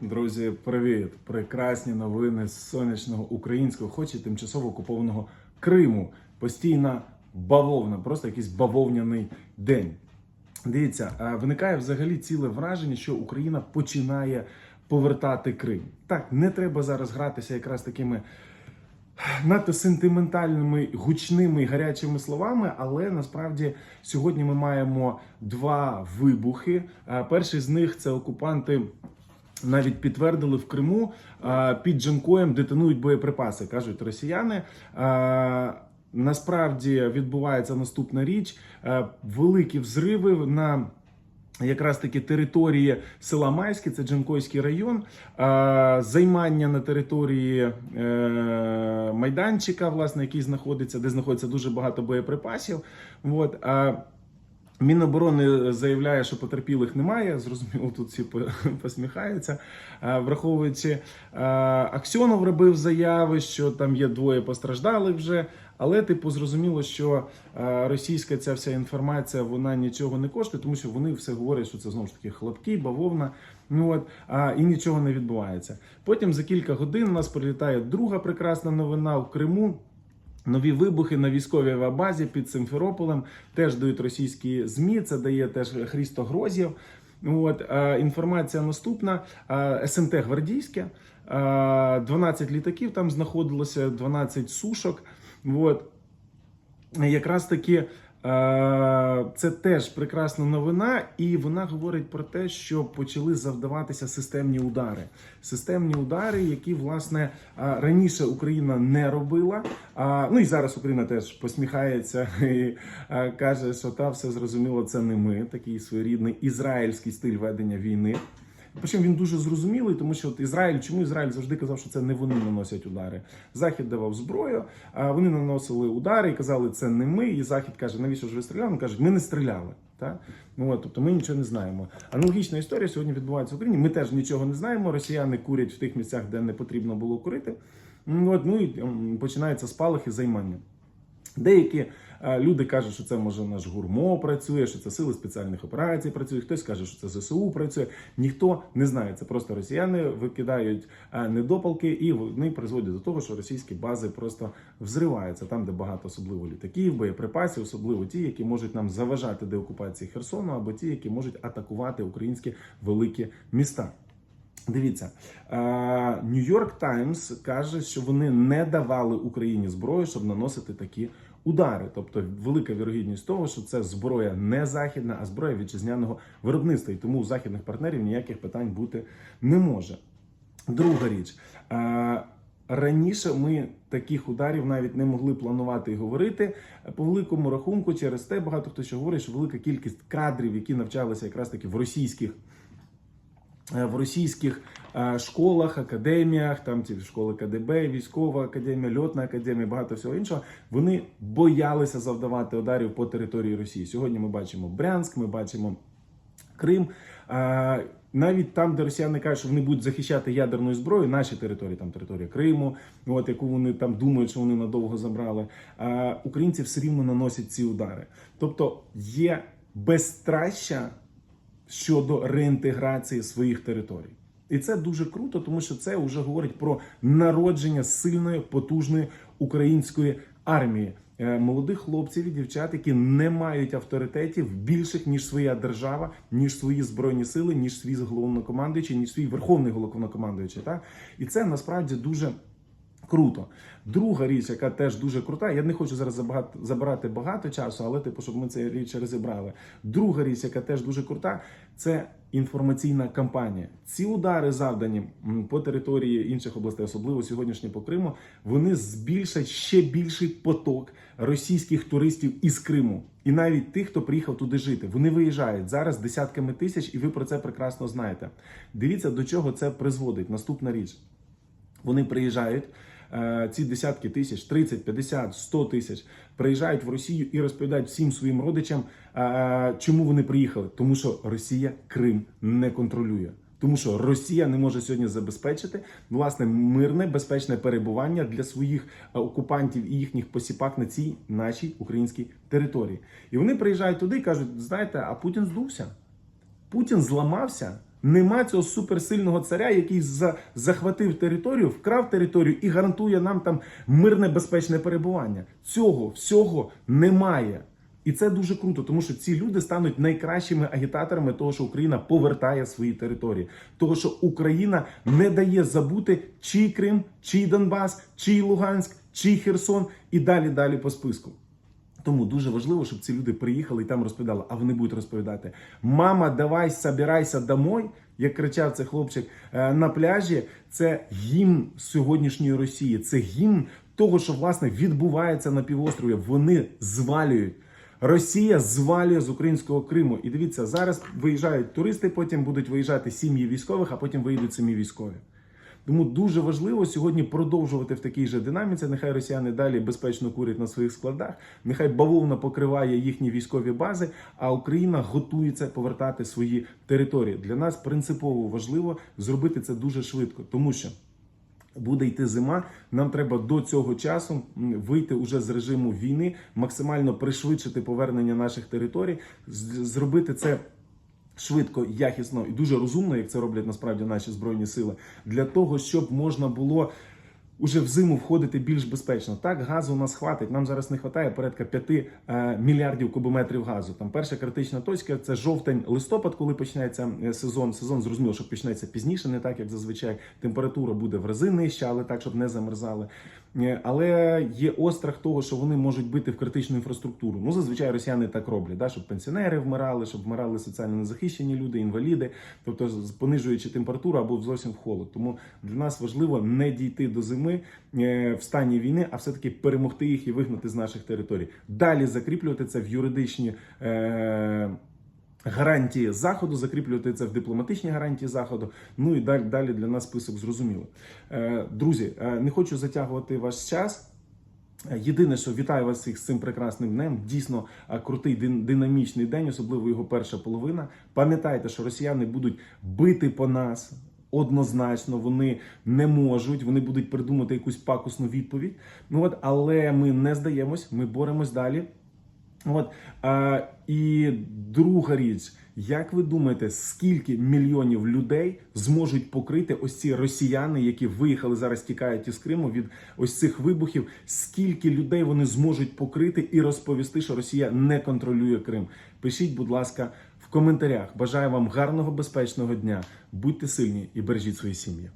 Друзі, привіт! Прекрасні новини з сонячного українського, хоч і тимчасово окупованого Криму. Постійна бавовна, просто якийсь бавовняний день. Дивіться, виникає взагалі ціле враження, що Україна починає повертати Крим. Так, не треба зараз гратися якраз такими надто сентиментальними, гучними і гарячими словами, але насправді сьогодні ми маємо два вибухи. Перший з них це окупанти. Навіть підтвердили в Криму під Джанкоєм детонують боєприпаси, кажуть росіяни. А, Насправді відбувається наступна річ: Е, великі взриви на якраз таки території села Майське, це Джанкойський район, е, займання на території е, майданчика, власне, який знаходиться, де знаходиться дуже багато боєприпасів. От, Міноборони заявляє, що потерпілих немає. Зрозуміло, тут всі посміхаються. Е, Враховуючи, е, Аксьонов робив заяви, що там є двоє постраждалих вже. Але, типу, зрозуміло, що е, російська ця вся інформація вона нічого не коштує, тому що вони все говорять, що це знову ж таки хлопки, бавовна. Ну от а, і нічого не відбувається. Потім за кілька годин у нас прилітає друга прекрасна новина в Криму. Нові вибухи на військовій авіабазі під Симферополем теж дають російські змі. Це дає теж Хрісто Грозєв. От е, інформація наступна: Е, СМТ Гвардійське, е, 12 літаків там знаходилося, 12 сушок. От якраз таки. Е, Це теж прекрасна новина, і вона говорить про те, що почали завдаватися системні удари. Системні удари, які власне е, раніше Україна не робила. А, Ну і зараз Україна теж посміхається і е, каже, що та все зрозуміло, це не ми, такий своєрідний ізраїльський стиль ведення війни. Причому він дуже зрозумілий, тому що от Ізраїль, чому Ізраїль завжди казав, що це не вони наносять удари. Захід давав зброю, а вони наносили удари і казали, це не ми. І Захід каже, навіщо ж ви стріляли? Вони кажуть, ми не стріляли. Так? Ну, от, тобто ми нічого не знаємо. Аналогічна історія сьогодні відбувається в Україні. Ми теж нічого не знаємо. Росіяни курять в тих місцях, де не потрібно було курити. Ну, От, ну і м, починаються спалахи займання. Деякі люди кажуть, що це може наш гурмо працює, що це сили спеціальних операцій працює. Хтось каже, що це ЗСУ працює. Ніхто не знає. Це просто росіяни викидають е, недопалки, і вони призводять до того, що російські бази просто взриваються там, де багато особливо літаків, боєприпасів, особливо ті, які можуть нам заважати деокупації Херсону, або ті, які можуть атакувати українські великі міста. Дивіться, Нью-Йорк Таймс каже, що вони не давали Україні зброю, щоб наносити такі удари. Тобто, велика вірогідність того, що це зброя не західна, а зброя вітчизняного виробництва. І тому у західних партнерів ніяких питань бути не може. Друга річ. е, Раніше ми таких ударів навіть не могли планувати і говорити по великому рахунку. Через те багато хто ще говорить, що велика кількість кадрів, які навчалися якраз таки в російських в російських е, школах, академіях, там ці школи КДБ, військова академія, льотна академія, багато всього іншого. Вони боялися завдавати ударів по території Росії. Сьогодні ми бачимо Брянськ, ми бачимо Крим. Навіть там, де росіяни кажуть, що вони будуть захищати ядерною зброєю, наші території, там територія Криму, от яку вони там думають, що вони надовго забрали. Українці все рівно наносять ці удари. Тобто є безстраща щодо реінтеграції своїх територій. І це дуже круто, тому що це вже говорить про народження сильної, потужної української армії. Е, Молодих хлопців і дівчат, які не мають авторитетів більших ніж своя держава, ніж свої збройні сили, ніж свій головнокомандуючий, ніж свій верховний головнокомандуючий. Так і це насправді дуже Круто. Друга річ, яка теж дуже крута, я не хочу зараз забирати багато часу, але типу, щоб ми цей річ розібрали. Друга річ, яка теж дуже крута, це інформаційна кампанія. Ці удари, завдані по території інших областей, особливо сьогоднішні по Криму, вони збільшать ще більший поток російських туристів із Криму. І навіть тих, хто приїхав туди жити, вони виїжджають зараз десятками тисяч, і ви про це прекрасно знаєте. Дивіться, до чого це призводить. Наступна річ. Вони приїжджають. Е, Ці десятки тисяч, 30, 50, 100 тисяч приїжджають в Росію і розповідають всім своїм родичам, е, чому вони приїхали. Тому що Росія Крим не контролює. Тому що Росія не може сьогодні забезпечити власне мирне безпечне перебування для своїх е, окупантів і їхніх посіпак на цій нашій українській території. І вони приїжджають туди і кажуть: знаєте, а Путін здувся. Путін зламався. Нема цього суперсильного царя, який за, захватив територію, вкрав територію і гарантує нам там мирне безпечне перебування. Цього всього немає. І це дуже круто, тому що ці люди стануть найкращими агітаторами того, що Україна повертає свої території, того, що Україна не дає забути чий Крим, чий Донбас, чий Луганськ, чий Херсон і далі далі по списку. Тому дуже важливо, щоб ці люди приїхали і там розповідали. А вони будуть розповідати: Мама, давай собирайся домой, як кричав цей хлопчик е, на пляжі. Це гімн сьогоднішньої Росії. Це гімн того, що власне відбувається на півострові. Вони звалюють. Росія звалює з українського Криму. І дивіться, зараз виїжджають туристи, потім будуть виїжджати сім'ї військових, а потім виїдуть самі військові. Тому дуже важливо сьогодні продовжувати в такій же динаміці. Нехай росіяни далі безпечно курять на своїх складах, нехай бавовна покриває їхні військові бази, а Україна готується повертати свої території. Для нас принципово важливо зробити це дуже швидко, тому що. Буде йти зима. Нам треба до цього часу вийти уже з режиму війни, максимально пришвидшити повернення наших територій, зробити це швидко, якісно і дуже розумно, як це роблять насправді наші збройні сили, для того, щоб можна було. Уже в зиму входити більш безпечно. Так, газу у нас хватить. Нам зараз не вистачає порядка 5 е, мільярдів кубометрів газу. Там перша критична точка це жовтень, листопад, коли почнеться е, сезон. Сезон зрозуміло, що почнеться пізніше, не так як зазвичай. Температура буде в рази нижча, але так, щоб не замерзали. Е, Але є острах того, що вони можуть бити в критичну інфраструктуру. Ну, зазвичай росіяни так роблять, да? щоб пенсіонери вмирали, щоб вмирали соціально незахищені люди, інваліди, тобто понижуючи температуру або зовсім в холод. Тому для нас важливо не дійти до зими е, в стані війни, а все-таки перемогти їх і вигнати з наших територій. Далі закріплювати це в юридичні. Е- Гарантії заходу закріплювати це в дипломатичні гарантії заходу. Ну і далі, далі для нас список зрозуміло. Е, друзі, е, не хочу затягувати ваш час. Єдине, що вітаю вас всіх з цим прекрасним днем. Дійсно е, крутий динамічний день, особливо його перша половина. Пам'ятайте, що росіяни будуть бити по нас. Однозначно, вони не можуть, вони будуть придумати якусь пакусну відповідь. Ну от, але ми не здаємось, ми боремось далі. От а, і друга річ, як ви думаєте, скільки мільйонів людей зможуть покрити ось ці росіяни, які виїхали зараз, тікають із Криму від ось цих вибухів? Скільки людей вони зможуть покрити і розповісти, що Росія не контролює Крим? Пишіть, будь ласка, в коментарях. Бажаю вам гарного безпечного дня. Будьте сильні і бережіть свої сім'ї.